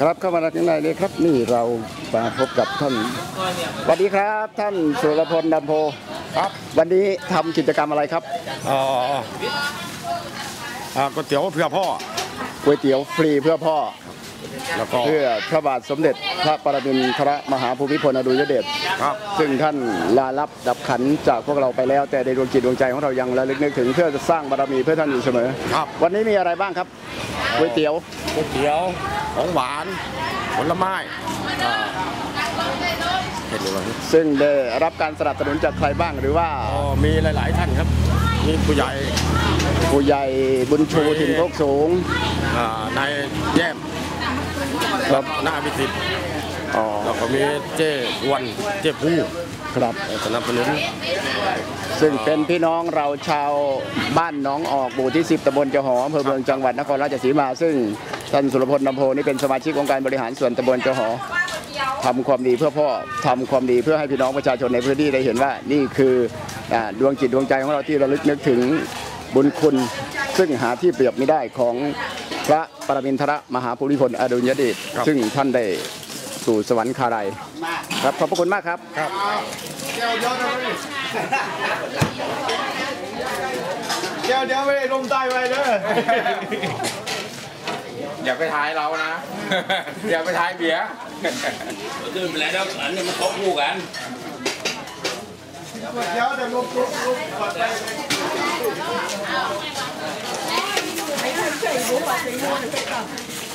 ครับเข้ามาที่ไหนเลยครับ นี่เรามาพบกับท่านสวัสดีครับ ท่านสุรพลดำโพครับวันนี้ทำกิจกรรมอะไรครับเอ่ออ่าก๋วยเตี๋ยวเพื่อพ่อก๋วยเตี๋ยวฟรีเพื่อพ่อ แล้วก็เพื่อพระบาทสมเด็จพระปรมินทรมหาภูมิพลอดุลยเดชครับ ซึ่งท่านลาลับดับขันจากพวกเราไปแล้ว แต่ในดวงจิตดวงใจของเรายังระลึกนึกถึงเพื่อจะสร้างบารมีเพื่อท่านอยู่เสมอครับวันนี้มีอะไรบ้างครับ ก๋วยเตี๋ยวก๋วยเตี๋ยวของหวานผลไม้อ่าเห็นไหมวะซึ่งได้รับการสนับสนุนจากใครบ้างหรือว่าอ๋อมีหลาย ๆ ท่านครับ มีผู้ใหญ่ ผู้ใหญ่บุญชูถิ่นโคกสูงอ่านายแย้มครับนาวิสิตอ๋อแล้วก็มีเจ้อวนเจ้ผู้ ครับสนับสนุนซึ่งเป็นพี่น้องเราชาวบ้านหน้องออกหมู่ที่ 10ตำบลเจ้าหออำเภอเมืองจังหวัดนครราชสีมา ซึ่งท่านสุรพลนำโพนี่เป็นสมาชิกองค์การบริหารส่วนตำบลเจ้าหอทำความดีเพื่อพ่อทำความดีเพื่อให้พี่น้องประชาชนในพื้นที่ได้เห็นว่า นี่คืออ่าดวงจิตดวงใจของเราที่ระลึกนึกถึงบุญคุณ ซึ่งหาที่เปรียบไม่ได้ของพระปรมินทรมหาภูมิพลอดุลยเดชซึ่งท่านได้ สู่สวรรคาลัยครับขอบพระคุณมากครับครับเดี๋ยวเดี๋ยวไม่ได้ลงใต้ไปเด้ออย่าไปท้ายเรานะ อย่าไปท้ายเบียร์ดื่มไปแล้วอันนี้มันโต๊ะคู่กันเดี๋ยวเดี๋ยวลงลงลงก่อนไป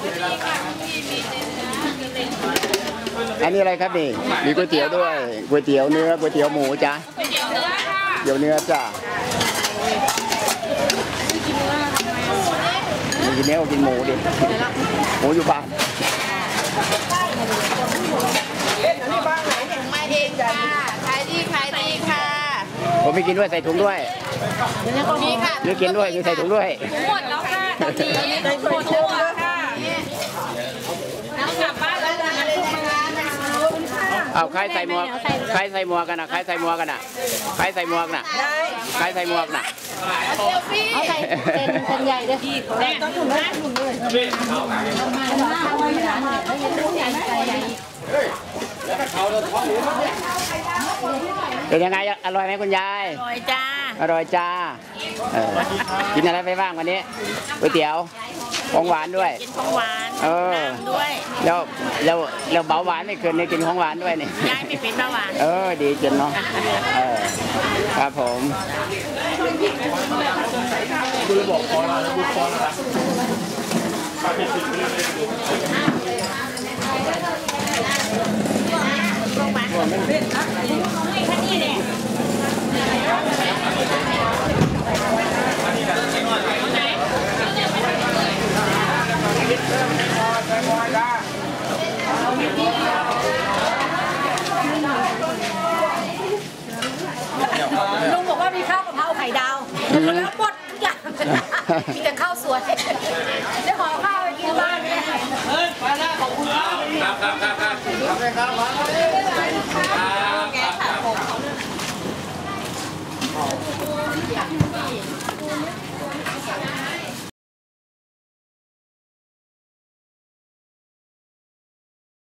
อันนี้อ อันนี้อะไรครับนี่ มีก๋วยเตี๋ยวด้วยก๋วยเตี๋ยวเนื้อก๋วยเตี๋ยวหมูจ้ะก๋วยเตี๋ยวเนื้อจ้ะมีกินเนื้อกินหมูดิหมูอยู่บ้านมาเองค่ะขายดีขายดีค่ะผมไม่กินด้วยใส่ถุงด้วยมีค่ะนี่กินด้วยนี่ใส่ถุงด้วยหมดแล้วค่ะตอนนี้หมดทั่วค่ะแล้วกลับบ้านแล้วนะ เอาใครใส่หมวกใครใส่หมวกกันนะใครใส่หมวกกันนะใครใส่หมวกน่ะใครใส่หมวกน่ะเซลฟี่เอาใส่เป็นเป็นใหญ่เลยต้องถุงนะถุงเลยใหญ่ใส่ใหญ่เป็นยังไงอร่อยไหมคุณยายอร่อยจ้าอร่อยจ้าเออกินอะไรไปบ้างวันนี้ก๋วยเตี๋ยวของหวานด้วยกินของหวาน เออน้ำด้วยแล้วแล้วแล้วเบาหวานไม่เกินในกินของหวานด้วยนี่ ยายไม่เป็นเบาหวานเออ ดีจังเนาะ เออ ครับผมลุ มดแล้วหมดทุกอย่างมีแต่ข้าวสวยได้ขอข้าวไปกินบ้านเนี่ยเฮ้ยไปล้วขอบคุณครับครับครับครับครับครับมาเลยครับแกขาดผม